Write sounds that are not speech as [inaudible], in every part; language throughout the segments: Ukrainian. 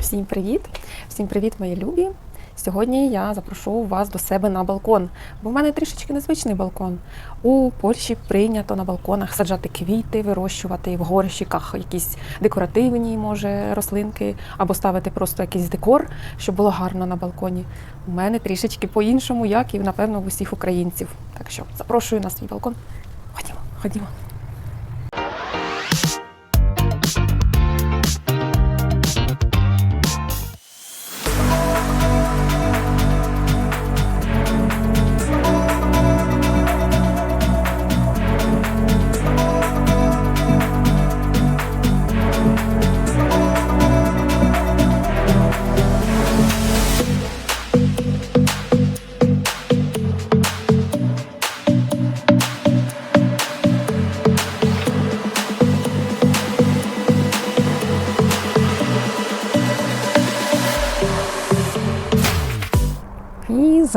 Всім привіт! Всім привіт, мої любі! Сьогодні я запрошу вас до себе на балкон, бо в мене трішечки незвичний балкон. У Польщі прийнято на балконах саджати квіти, вирощувати в горщиках якісь декоративні, може, рослинки, або ставити просто якийсь декор, щоб було гарно на балконі. У мене трішечки по-іншому, як і напевно в усіх українців. Так що запрошую на свій балкон. Ходімо, ходімо.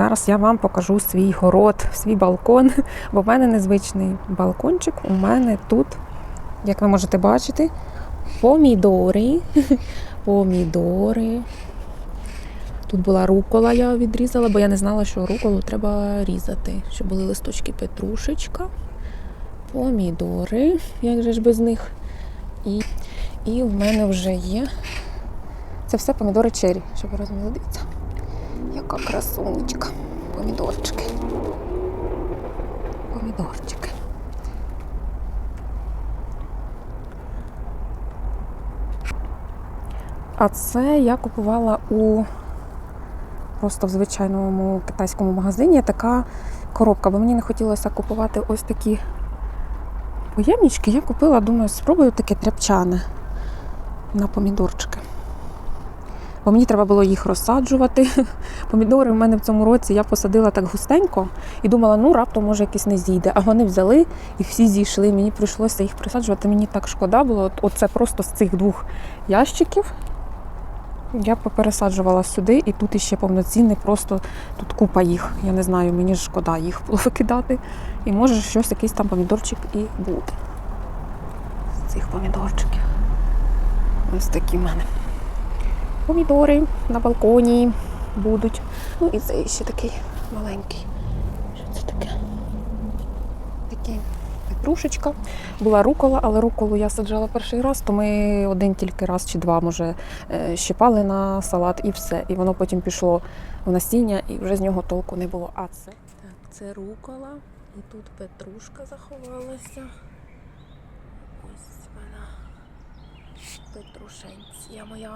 Зараз я вам покажу свій город, свій балкон, бо в мене незвичний балкончик. У мене тут, як ви можете бачити, помідори. [laughs] Помідори. Тут була рукола, я відрізала, бо я не знала, що руколу треба різати. Щоб були листочки петрушечка, помідори, як же ж без них. І, і в мене вже є. Це все помідори чері, щоб ви розуміли, дивіться. Яка красунечка. Помідорчики. Помідорчики. А це я купувала у просто в звичайному китайському магазині така коробка, бо мені не хотілося купувати ось такі поємнички. Я купила, думаю, спробую таке тряпчане на помідорчики. Бо мені треба було їх розсаджувати. [laughs] Помідори в мене в цьому році я посадила так густенько і думала, ну раптом може якийсь не зійде. А вони взяли і всі зійшли. Мені прийшлося їх присаджувати. Мені так шкода було. Оце просто з цих двох ящиків. Я попересаджувала сюди, і тут іще повноцінний, просто тут купа їх. Я не знаю, мені ж шкода їх було [laughs] викидати. І може щось, якийсь там помідорчик і буде. З цих помідорчиків. Ось такі в мене помідори на балконі будуть. Ну і це ще такий маленький. Що це таке? Такий петрушечка. Була рукола, але руколу я саджала перший раз, то ми один тільки раз чи два, може, е, щипали на салат і все. І воно потім пішло в насіння, і вже з нього толку не було. А це? Так, це рукола. І тут петрушка заховалася. Ось вона. Петрушенція моя.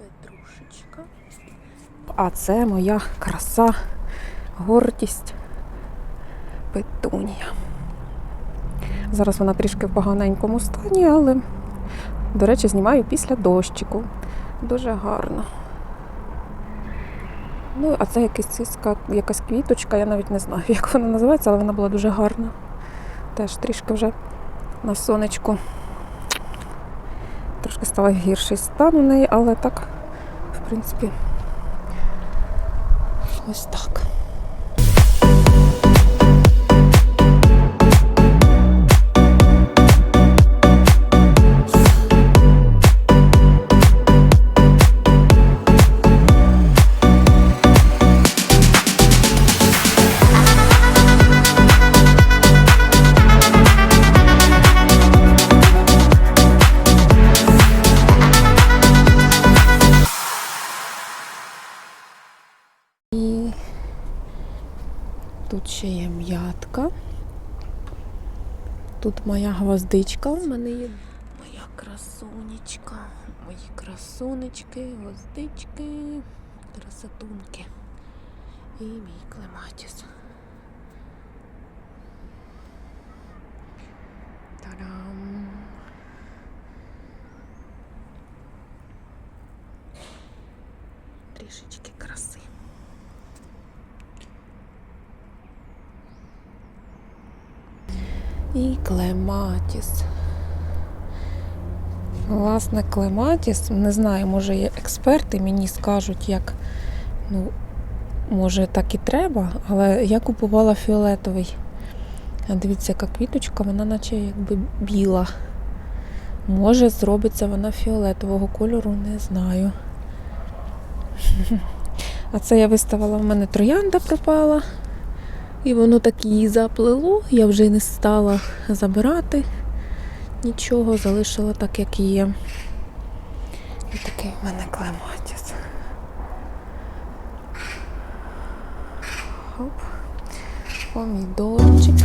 Петрушечка. А це моя краса, гордість петунія. Зараз вона трішки в поганенькому стані, але, до речі, знімаю після дощику. Дуже гарно. Ну, а це якась, циска- якась квіточка, я навіть не знаю, як вона називається, але вона була дуже гарна. Теж трішки вже на сонечку. Трошки став гірший стан у неї, але так, в принципі, ось так. Тут м'ятка. Тут моя гвоздичка. У мене є моя красунечка. Мої красунечки, гвоздички, красотунки. І мій клематіс. Та-дам! Трішечки краси. І клематіс. Власне, клематіс, не знаю, може експерти, мені скажуть, як, ну, може, так і треба, але я купувала фіолетовий. А дивіться, яка квіточка, вона наче якби біла. Може, зробиться вона фіолетового кольору, не знаю. [laughs] А це я виставила, в мене троянда пропала. І воно так її заплело, я вже не стала забирати нічого, залишила так, як є. І такий в мене клематіс. Хоп. Помідорчики.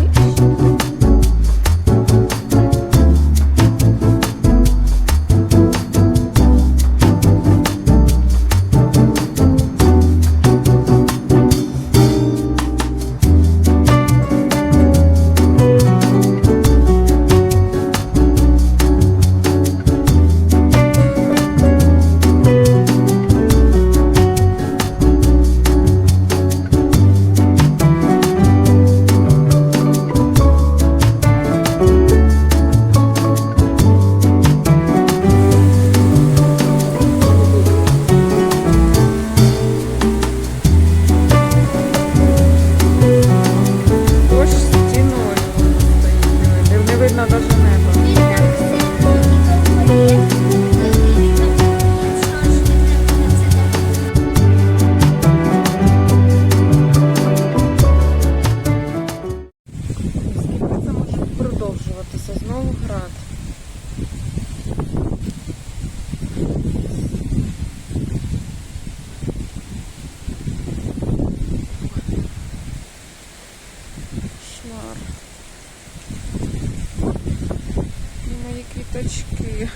квіточки.